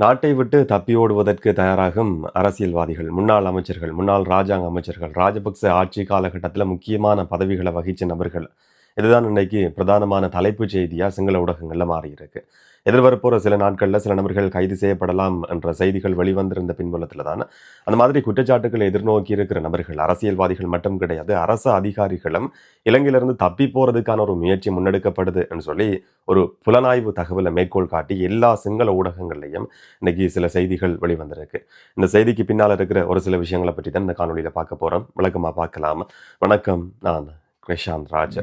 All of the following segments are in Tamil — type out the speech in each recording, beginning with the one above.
நாட்டை விட்டு தப்பி ஓடுவதற்கு தயாராகும் அரசியல்வாதிகள் முன்னாள் அமைச்சர்கள் முன்னாள் ராஜாங்க அமைச்சர்கள் ராஜபக்ச ஆட்சி காலகட்டத்தில் முக்கியமான பதவிகளை வகிச்ச நபர்கள். இதுதான் இன்னைக்கு பிரதானமான தலைப்புச் செய்தியா சிங்கள ஊடகங்களில் மாறி இருக்கு எதிர்வரப்போற சில நாட்களில் சில நபர்கள் கைது செய்யப்படலாம் என்ற செய்திகள் வெளிவந்திருந்த பின்புலத்தில் தான் அந்த மாதிரி குற்றச்சாட்டுகளை எதிர்நோக்கி இருக்கிற நபர்கள் அரசியல்வாதிகள் மட்டும் கிடையாது அரசு அதிகாரிகளும் இலங்கையிலிருந்து தப்பி போறதுக்கான ஒரு முயற்சி முன்னெடுக்கப்படுது என்று சொல்லி ஒரு புலனாய்வு தகவலை மேற்கோள் காட்டி எல்லா சிங்கள ஊடகங்கள்லையும் இன்னைக்கு சில செய்திகள் வெளிவந்திருக்கு. இந்த செய்திக்கு பின்னால் இருக்கிற ஒரு சில விஷயங்களை பற்றி தான் இந்த காணொலியில் பார்க்க போறோம். விளக்கமாக பார்க்கலாம். வணக்கம். நான் கிருஷாந்த் ராஜ்.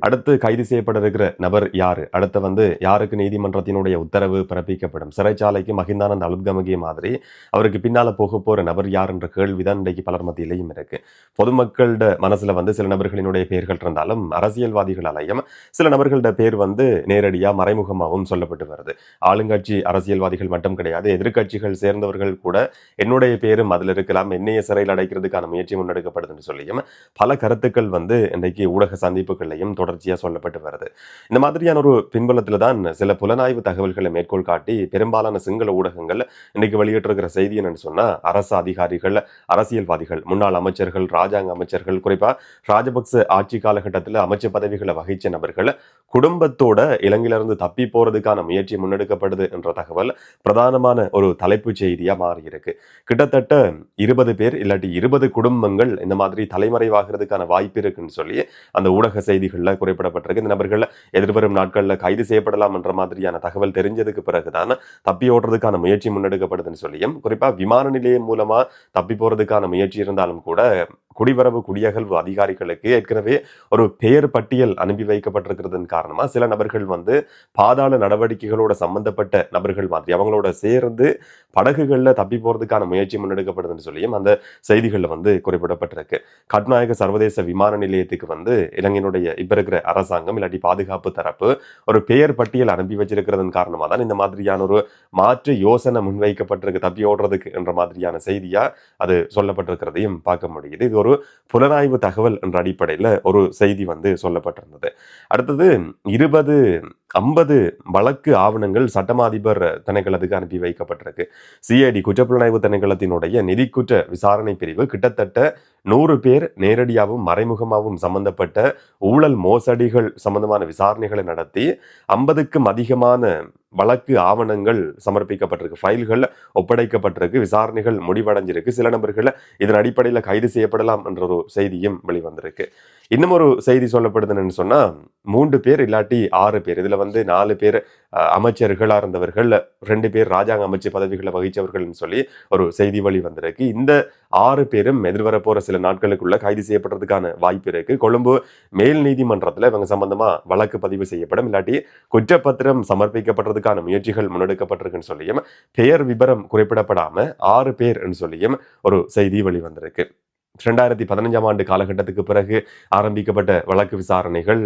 அடுத்து கைது செய்யப்பட இருக்கிற நபர் யாரு? அடுத்து வந்து யாருக்கு நீதிமன்றத்தினுடைய உத்தரவு பிறப்பிக்கப்படும்? சிறைச்சாலைக்கு மகிந்தானந்த் அலுப்கமகி மாதிரி அவருக்கு பின்னால போக போற நபர் யார் என்ற கேள்விதான் இன்றைக்கு பலர் மத்தியிலையும் இருக்கு. பொதுமக்களோட மனசுல வந்து சில நபர்களினுடைய பெயர்கள் இருந்தாலும் அரசியல்வாதிகளாலையும் சில நபர்களோட பேர் வந்து நேரடியா மறைமுகமாகவும் சொல்லப்பட்டு வருது. ஆளுங்கட்சி அரசியல்வாதிகள் மட்டும் கிடையாது எதிர்கட்சிகள் சேர்ந்தவர்கள் கூட என்னுடைய பேரும் அதில் இருக்கலாம் என்னைய சிறையில் அடைக்கிறதுக்கான முயற்சி முன்னெடுக்கப்படுதுன்னு சொல்லியும் பல கருத்துக்கள் வந்து இன்றைக்கு ஊடக சந்திப்புகள்லையும் தொடர்ச்சியாக சொல்லப்பட்டு வருது. இந்த மாதிரியான ஒரு பின்பலத்தில் தான் சில புலனாய்வு தகவல்களை மேற்கோள் காட்டி பெரும்பாலான சிங்கள ஊடகங்கள் இன்றைக்கு வெளியிட்டிருக்கிற செய்தி என்னன்னு சொன்னால் அரசு அதிகாரிகள் அரசியல்வாதிகள் முன்னாள் அமைச்சர்கள் ராஜாங்க அமைச்சர்கள் குறிப்பாக ராஜபக்ச ஆட்சி காலகட்டத்தில் அமைச்சர் பதவிகளை வகிச்ச நபர்கள் குடும்பத்தோட இலங்கையிலிருந்து தப்பி போறதுக்கான முயற்சி முன்னெடுக்கப்படுது என்ற தகவல் பிரதானமான ஒரு தலைப்புச் செய்தியாக மாறியிருக்கு. கிட்டத்தட்ட இருபது பேர் இல்லாட்டி இருபது குடும்பங்கள் இந்த மாதிரி தலைமறைவாகிறதுக்கான வாய்ப்பு இருக்குன்னு சொல்லி அந்த ஊடக செய்திகளில் குறிப்பிடப்பட்டிருக்கு. இந்த நபர்கள் எதிர்வரும் நாட்கள்ல கைது செய்யப்படலாம் என்ற மாதிரியான தகவல் தெரிஞ்சதுக்கு பிறகுதான் தப்பி ஓடுறதுக்கான முயற்சி முன்னெடுக்கப்படுதுன்னு சொல்லியும் குறிப்பா விமான நிலையம் மூலமா தப்பி போறதுக்கான முயற்சி இருந்தாலும் கூட குடிவரவு குடியகல்வு அதிகாரிகளுக்கு ஏற்கனவே ஒரு பெயர் பட்டியல் அனுப்பி வைக்கப்பட்டிருக்கிறதன் காரணமா சில நபர்கள் வந்து பாதாள நடவடிக்கைகளோட சம்பந்தப்பட்ட நபர்கள் மாதிரி அவங்களோட சேர்ந்து படகுகளில் தப்பி போறதுக்கான முயற்சி முன்னெடுக்கப்படுதுன்னு சொல்லியும் அந்த செய்திகள்ல வந்து குறிப்பிடப்பட்டிருக்கு. கட்நாயக சர்வதேச விமான நிலையத்துக்கு வந்து இலங்கையினுடைய இப்ப இருக்கிற அரசாங்கம் இல்லாட்டி பாதுகாப்பு தரப்பு ஒரு பெயர் பட்டியல் அனுப்பி வச்சிருக்கிறதன் காரணமா தான் இந்த மாதிரியான ஒரு மாற்று யோசனை முன்வைக்கப்பட்டிருக்கு தப்பி ஓடுறதுக்கு என்ற மாதிரியான செய்தியா அது சொல்லப்பட்டிருக்கிறதையும் பார்க்க முடியுது. இது ஒரு புலனாய்வு தகவல் என்ற அடிப்படையில் ஒரு செய்தி வந்து சொல்லப்பட்டிருந்தது. அடுத்தது இருபது ஐம்பது வழக்கு ஆவணங்கள் சட்டமாதிபர் திணைக்களத்துக்கு அனுப்பி வைக்கப்பட்டிருக்கு. சிஐடி குற்றப்புலனாய்வு திணைக்களத்தினுடைய நிதி குற்ற விசாரணை பிரிவு கிட்டத்தட்ட நூறு பேர் நேரடியாகவும் மறைமுகமாகவும் சம்பந்தப்பட்ட ஊழல் மோசடிகள் சம்பந்தமான விசாரணைகளை நடத்தி ஐம்பதுக்கும் அதிகமான வழக்கு ஆவணங்கள் சமர்ப்பிக்கப்பட்டிருக்கு. ஃபைல்கள் ஒப்படைக்கப்பட்டிருக்கு. விசாரணைகள் முடிவடைஞ்சிருக்கு. சில நபர்களை இதன் அடிப்படையில் கைது செய்யப்படலாம் என்ற ஒரு செய்தியும் வெளிவந்திருக்கு. இன்னும் ஒரு செய்தி சொல்லப்படுதுன்னு சொன்னால் மூன்று பேர் இல்லாட்டி ஆறு பேர். இதில் வந்து நாலு பேர் அமைச்சர்களாக இருந்தவர்கள் ரெண்டு பேர் ராஜாங்க அமைச்சு பதவிகளை வகித்தவர்கள்னு சொல்லி ஒரு செய்தி வழி வந்திருக்கு இந்த ஆறு பேரும் எதிர்வர போற சில நாட்களுக்குள்ள கைது செய்யப்படுறதுக்கான வாய்ப்பு இருக்கு. கொழும்பு மேல் நீதிமன்றத்தில் இவங்க சம்பந்தமா வழக்கு பதிவு செய்யப்படும். இல்லாட்டி குற்றப்பத்திரம் சமர்ப்பிக்கப்படுறதுக்கான முயற்சிகள் முன்னெடுக்கப்பட்டிருக்குன்னு சொல்லியும் பெயர் விபரம் குறிப்பிடப்படாம ஆறு பேர் சொல்லியும் ஒரு செய்தி வெளிவந்திருக்கு. ரெண்டாயிரத்தி பதினஞ்சாம் ஆண்டு காலகட்டத்துக்கு பிறகு ஆரம்பிக்கப்பட்ட வழக்கு விசாரணைகள்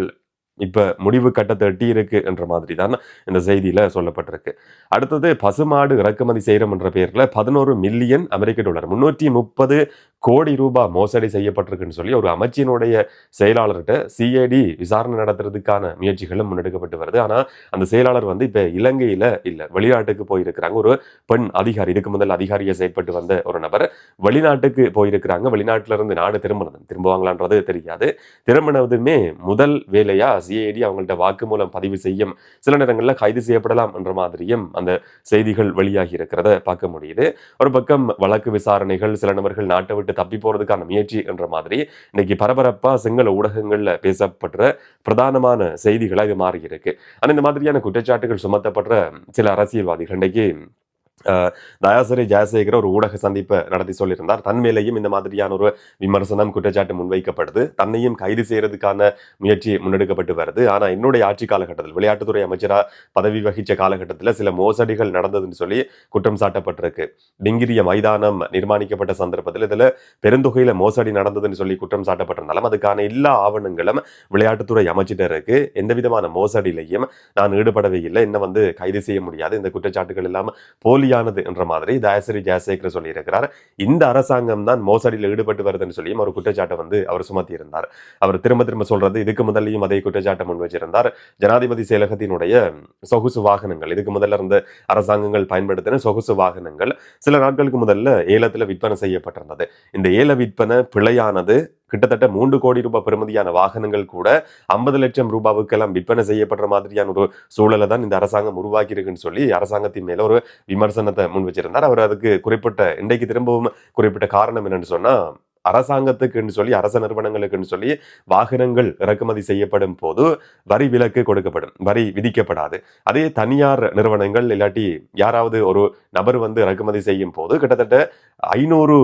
இப்போ முடிவு கட்டத்தை எட்டி இருக்கு என்ற மாதிரி தான் இந்த செய்தியில் சொல்லப்பட்டிருக்கு. அடுத்தது பசுமாடு இறக்குமதி செய்கிறோம் என்ற பெயர்ல பதினோரு மில்லியன் அமெரிக்க டாலர் முன்னூற்றி முப்பது கோடி ரூபாய் மோசடி செய்யப்பட்டிருக்குன்னு சொல்லி ஒரு அமைச்சினுடைய செயலாளர்கிட்ட சிஐடி விசாரணை நடத்துறதுக்கான முயற்சிகளும் முன்னெடுக்கப்பட்டு வருது. ஆனால் அந்த செயலாளர் வந்து இப்போ இலங்கையில் இல்லை வெளிநாட்டுக்கு போயிருக்கிறாங்க. ஒரு பெண் அதிகாரி இதுக்கு முதல் அதிகாரியை செயற்பட்டு வந்த ஒரு நபர் வெளிநாட்டுக்கு போயிருக்கிறாங்க. வெளிநாட்டிலிருந்து நாடு திரும்பினது திரும்புவாங்களான்றது தெரியாது. திரும்பினதுமே முதல் வேலையாக சிஐடி அவங்கள்ட்ட வாக்குமூலம் பதிவு செய்யும் சில நேரங்களில் கைது செய்யப்படலாம் என்ற மாதிரியும் அந்த செய்திகள் வெளியாகி இருக்கிறத பார்க்க முடியுது. ஒரு பக்கம் வழக்கு விசாரணைகள் சில நபர்கள் நாட்டை விட்டு தப்பி போறதுக்கான முயற்சி என்ற மாதிரி இன்னைக்கு பரபரப்பா சிங்கள ஊடகங்கள்ல பேசப்படுற பிரதானமான செய்திகளாக இது மாறி இருக்கு ஆனா இந்த மாதிரியான குற்றச்சாட்டுகள் சுமத்தப்படுற சில அரசியல்வாதிகள் இன்னைக்கு தயாசிரி ஜெயசேகர் ஒரு ஊடக சந்திப்பை நடத்தி சொல்லியிருந்தார். தன் மேலேயும் இந்த மாதிரியான ஒரு விமர்சனம் குற்றச்சாட்டு முன்வைக்கப்படுது. தன்னையும் கைது செய்யறதுக்கான முயற்சி முன்னெடுக்கப்பட்டு வருது. ஆனா என்னுடைய ஆட்சி காலகட்டத்தில் விளையாட்டுத்துறை அமைச்சராக பதவி வகித்த காலகட்டத்தில் சில மோசடிகள் நடந்ததுன்னு சொல்லி குற்றம் சாட்டப்பட்டிருக்கு. டிங்கிரிய மைதானம் நிர்மாணிக்கப்பட்ட சந்தர்ப்பத்தில் இதுல பெருந்தொகையில மோசடி நடந்ததுன்னு சொல்லி குற்றம் சாட்டப்பட்டிருந்தாலும் அதுக்கான எல்லா ஆவணங்களும் விளையாட்டுத்துறை அமைச்சிட்ட இருக்கு எந்த விதமான மோசடியிலையும் நான் ஈடுபடவே இல்லை. என்ன வந்து கைது செய்ய முடியாது. இந்த குற்றச்சாட்டுகள் எல்லாம் போலி போலியானது என்ற மாதிரி தயாசிரி ஜெயசேகர் சொல்லியிருக்கிறார். இந்த அரசாங்கம் தான் மோசடியில் ஈடுபட்டு வருதுன்னு சொல்லியும் அவர் குற்றச்சாட்டை வந்து அவர் சுமத்தி இருந்தார். அவர் திரும்ப திரும்ப சொல்றது இதுக்கு முதல்லையும் அதே குற்றச்சாட்டை முன் வச்சிருந்தார். ஜனாதிபதி செயலகத்தினுடைய சொகுசு வாகனங்கள் இதுக்கு முதல்ல இருந்த அரசாங்கங்கள் பயன்படுத்தின சொகுசு வாகனங்கள் சில நாட்களுக்கு முதல்ல ஏலத்தில் விற்பனை செய்யப்பட்டிருந்தது. இந்த ஏல விற்பனை பிழையானது கிட்டத்தட்ட மூன்று கோடி ரூபாய் பெறுமதியான வாகனங்கள் கூட ஐம்பது லட்சம் ரூபாவுக்கெல்லாம் விற்பனை செய்யப்படுற மாதிரியான ஒரு சூழலை தான் இந்த அரசாங்கம் உருவாக்கி இருக்குன்னு சொல்லி அரசாங்கத்தின் மேல ஒரு விமர்சனத்தை முன் வச்சிருந்தார். அவர் அதுக்கு குறிப்பிட்ட இன்றைக்கு திரும்பவும் குறிப்பிட்ட காரணம் என்னன்னு சொன்னா அரசாங்கத்துக்குன்னு சொல்லி அரச நிறுவனங்களுக்குன்னு சொல்லி வாகனங்கள் இறக்குமதி செய்யப்படும் போது வரி விலக்கு கொடுக்கப்படும் வரி விதிக்கப்படாது. அதே தனியார் நிறுவனங்கள் இல்லாட்டி யாராவது ஒரு நபர் வந்து இறக்குமதி செய்யும் போது கிட்டத்தட்ட ஐநூறு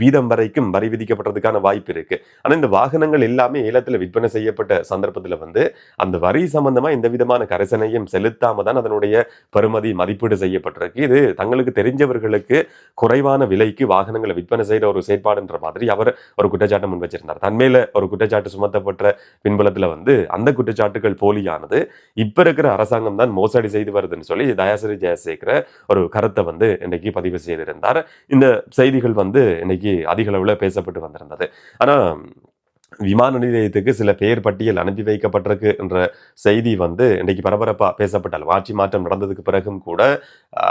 வீதம் வரைக்கும் வரி விதிக்கப்படுறதுக்கான வாய்ப்பு இருக்கு. ஆனா இந்த வாகனங்கள் எல்லாமே ஏலத்துல விற்பனை செய்யப்பட்ட சந்தர்ப்பத்துல வந்து அந்த வரி சம்பந்தமா எந்த விதமான கரிசனையும் செலுத்தாம தான் அதனுடைய பெறுமதி மதிப்பீடு செய்யப்பட்டிருக்கு. இது தங்களுக்கு தெரிஞ்சவர்களுக்கு குறைவான விலைக்கு வாகனங்களை விற்பனை செய்கிற ஒரு செயற்பாடுன்ற மாதிரி அவர் ஒரு குற்றச்சாட்டை முன் வச்சிருந்தார். தன்மையில் ஒரு குற்றச்சாட்டு சுமத்தப்பட்ட பின்புலத்தில் வந்து அந்த குற்றச்சாட்டுகள் போலியானது. இப்ப இருக்கிற அரசாங்கம் தான் மோசடி செய்து வருதுன்னு சொல்லி தயாசிரி ஜெயசேகர ஒரு கருத்தை வந்து இன்னைக்கு பதிவு செய்திருந்தார். இந்த செய்திகள் வந்து இன்னைக்கு அதிக பேசப்பட்டு வந்திருந்தது. ஆனா விமான நிலையத்துக்கு சில பெயர் பட்டியல் அனுப்பி வைக்கப்பட்டிருக்கு என்ற செய்தி வந்து இன்றைக்கு பரபரப்பாக பேசப்பட்டாலும் ஆட்சி மாற்றம் நடந்ததுக்கு பிறகும் கூட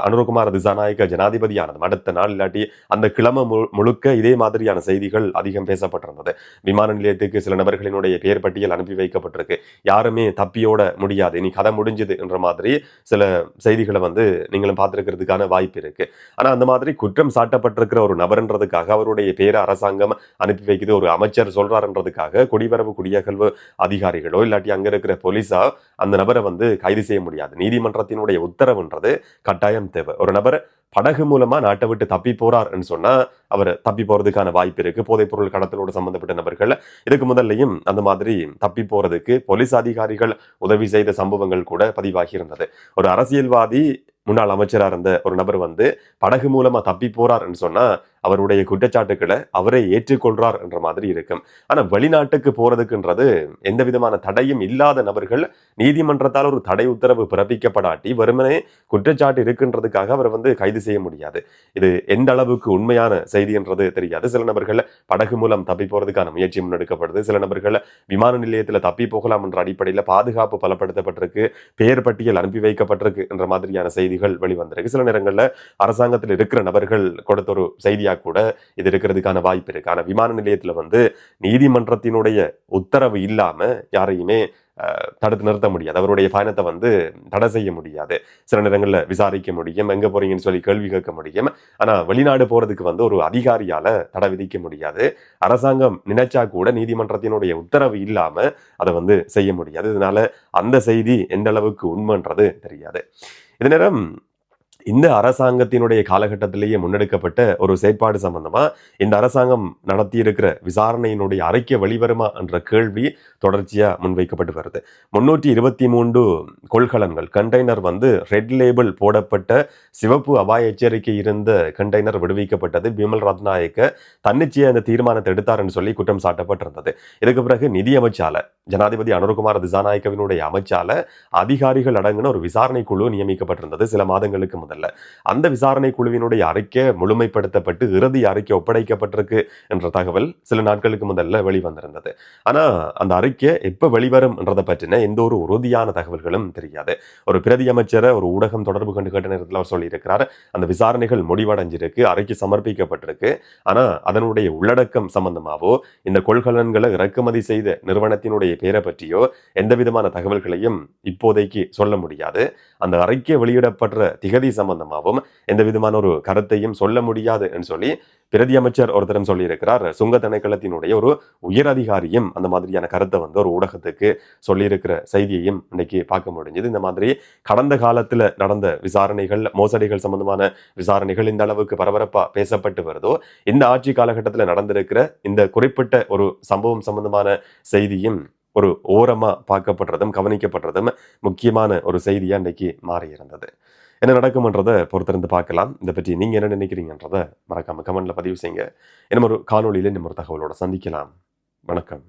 அனுரகுமார் திசாநாயக்க ஜனாதிபதியானது அடுத்த நாள் இல்லாட்டி அந்த கிழமை மு- முழுக்க இதே மாதிரியான செய்திகள் அதிகம் பேசப்பட்டிருந்தது. விமான நிலையத்துக்கு சில நபர்களினுடைய பெயர் பட்டியல் அனுப்பி வைக்கப்பட்டிருக்கு. யாருமே தப்பியோட முடியாது. இனி கதை முடிஞ்சது என்ற மாதிரி சில செய்திகளை வந்து நீங்களும் பார்த்துருக்கிறதுக்கான வாய்ப்பு இருக்கு. ஆனால் அந்த மாதிரி குற்றம் சாட்டப்பட்டிருக்கிற ஒரு நபர்ன்றதுக்காக அவருடைய பேரை அரசாங்கம் அனுப்பி வைக்குது. ஒரு அமைச்சர் சொல்றாருன்றதுக்காக குடிவரவு குடியகல்வு அதிகாரிகளோ இல்லாட்டி அங்க இருக்கிற போலீஸா அந்த நபரை வந்து கைது செய்ய முடியாது. நீதிமன்றத்தினுடைய உத்தரவுன்றது கட்டாயம் தேவை. ஒரு நபர் படகு மூலமா நாட்டை விட்டு தப்பி போறார்னு சொன்னா அவர் தப்பி போறதுக்கான வாய்ப்பு இருக்கு. போதைப் பொருள் கடத்தலோடு சம்பந்தப்பட்ட நபர்கள் இதுக்கு முதல்லையும் அந்த மாதிரி தப்பி போறதுக்கு போலீஸ் அதிகாரிகள் உதவி செய்த சம்பவங்கள் கூட பதிவாகி இருந்தது ஒரு அரசியல்வாதி முன்னாள் அமைச்சராக இருந்த ஒரு நபர் வந்து படகு மூலமா தப்பி போறாருன்னு சொன்னா அவருடைய குற்றச்சாட்டுக்களை அவரே ஏற்றுக்கொள்றார் என்ற மாதிரி இருக்கும். ஆனால் வெளிநாட்டுக்கு போறதுக்குன்றது எந்த விதமான தடையும் இல்லாத நபர்கள் நீதிமன்றத்தால் ஒரு தடை உத்தரவு பிறப்பிக்கப்படாட்டி வெறுமனே குற்றச்சாட்டு இருக்குன்றதுக்காக அவரை வந்து கைது செய்ய முடியாது. இது எந்த அளவுக்கு உண்மையான செய்தி என்றது தெரியாது. சில நபர்கள் படகு மூலம் தப்பி போறதுக்கான முயற்சி முன்னெடுக்கப்படுது. சில நபர்கள் விமான நிலையத்தில் தப்பி போகலாம் என்ற அடிப்படையில் பாதுகாப்பு பலப்படுத்தப்பட்டிருக்கு. பெயர் பட்டியல் அனுப்பி வைக்கப்பட்டிருக்கு என்ற மாதிரியான செய்திகள் வெளிவந்திருக்கு. சில நேரங்களில் அரசாங்கத்தில் இருக்கிற நபர்கள் கொடுத்த ஒரு செய்தியா கூட இது இருக்கிறதுக்கான வாய்ப்பு இருக்கு. ஆனால் விமான நிலையத்தில் வந்து நீதிமன்றத்தினுடைய உத்தரவு இல்லாமல் யாரையுமே தடுத்து நிறுத்த முடியாது. அவருடைய பயணத்தை வந்து தடை செய்ய முடியாது. சில நேரங்களில் விசாரிக்க முடியும் எங்க போறீங்கன்னு சொல்லி கேள்வி கேட்க முடியும். ஆனா வெளிநாடு போறதுக்கு வந்து ஒரு அதிகாரியால தடை விதிக்க முடியாது. அரசாங்கம் நினைச்சா கூட நீதிமன்றத்தினுடைய உத்தரவு இல்லாம அதை வந்து செய்ய முடியாது. இதனால அந்த செய்தி எந்த அளவுக்கு உண்மைன்றது தெரியாது. இது நேரம் இந்த அரசாங்கத்தினுடைய காலகட்டத்திலேயே முன்னெடுக்கப்பட்ட ஒரு செயற்பாடு சம்பந்தமா இந்த அரசாங்கம் நடத்தியிருக்கிற விசாரணையினுடைய அறிக்கை வெளிவருமா என்ற கேள்வி தொடர்ச்சியா முன்வைக்கப்பட்டு வருது. முன்னூற்றி இருபத்தி மூன்று கொள்கலன்கள் கண்டெய்னர் வந்து ரெட் லேபிள் போடப்பட்ட சிவப்பு அபாய எச்சரிக்கை இருந்த கண்டெய்னர் விடுவிக்கப்பட்டது. பிமல் ரத்நாயக்க தன்னிச்சையா இந்த தீர்மானத்தை எடுத்தார்னு சொல்லி குற்றம் சாட்டப்பட்டிருந்தது. இதுக்கு பிறகு நிதி அமைச்சால ஜனாதிபதி அனுர்குமார் திசாநாயக்கவினுடைய அமைச்சால அதிகாரிகள் அடங்கின ஒரு விசாரணை குழு நியமிக்கப்பட்டிருந்தது சில மாதங்களுக்கு முதல் முதல்ல அந்த விசாரணை குழுவினுடைய அறிக்கை முழுமைப்படுத்தப்பட்டு இறுதி அறிக்கை ஒப்படைக்கப்பட்டிருக்கு என்ற தகவல் சில நாட்களுக்கு முதல்ல வெளிவந்திருந்தது. ஆனா அந்த அறிக்கை எப்போ வெளிவரும் என்றதை பற்றின எந்த ஒரு உறுதியான தகவல்களும் தெரியாது. ஒரு பிரதி அமைச்சரை ஒரு ஊடகம் தொடர்பு கொண்டு கேட்ட நேரத்தில் அவர் சொல்லியிருக்கிறார் அந்த விசாரணைகள் முடிவடைஞ்சிருக்கு அறிக்கை சமர்ப்பிக்கப்பட்டிருக்கு. ஆனா அதனுடைய உள்ளடக்கம் சம்பந்தமாவோ இந்த கொள்கலன்களை இறக்குமதி செய்த நிறுவனத்தினுடைய பெயரை பற்றியோ எந்த விதமான தகவல்களையும் இப்போதைக்கு சொல்ல முடியாது. அந்த அறிக்கை வெளியிடப்படுற திகதி சம்பந்தமாகவும் எந்த விதமான ஒரு கருத்தையும் சொல்ல முடியாது என்று சொல்லி பிரதி அமைச்சர் ஒருத்தரம் சொல்லியிருக்கிறார். சுங்க திணைக்களத்தினுடைய ஒரு உயர் அதிகாரியும் அந்த மாதிரியான கருத்தை வந்து ஒரு ஊடகத்துக்கு சொல்லியிருக்கிற செய்தியையும் இன்னைக்கு பார்க்க முடிஞ்சது. இந்த மாதிரி கடந்த காலத்தில் நடந்த விசாரணைகள் மோசடிகள் சம்பந்தமான விசாரணைகள் இந்த அளவுக்கு பரபரப்பாக பேசப்பட்டு வருதோ இந்த ஆட்சி காலகட்டத்தில் நடந்திருக்கிற இந்த குறிப்பிட்ட ஒரு சம்பவம் சம்பந்தமான செய்தியும் ஒரு ஓரமா பார்க்கப்படுறதும் கவனிக்கப்படுறதும் முக்கியமான ஒரு செய்தியா இன்னைக்கு மாறி இருந்தது என்ன நடக்கும்ன்றதை பொறுத்திருந்து பார்க்கலாம். இதை பற்றி நீங்க என்ன நினைக்கிறீங்கன்றதை மறக்காம கமெண்டில் பதிவு செய்யுங்க. இன்னும் ஒரு காணொலியில் இன்னும் ஒரு தகவலோட சந்திக்கலாம். வணக்கம்.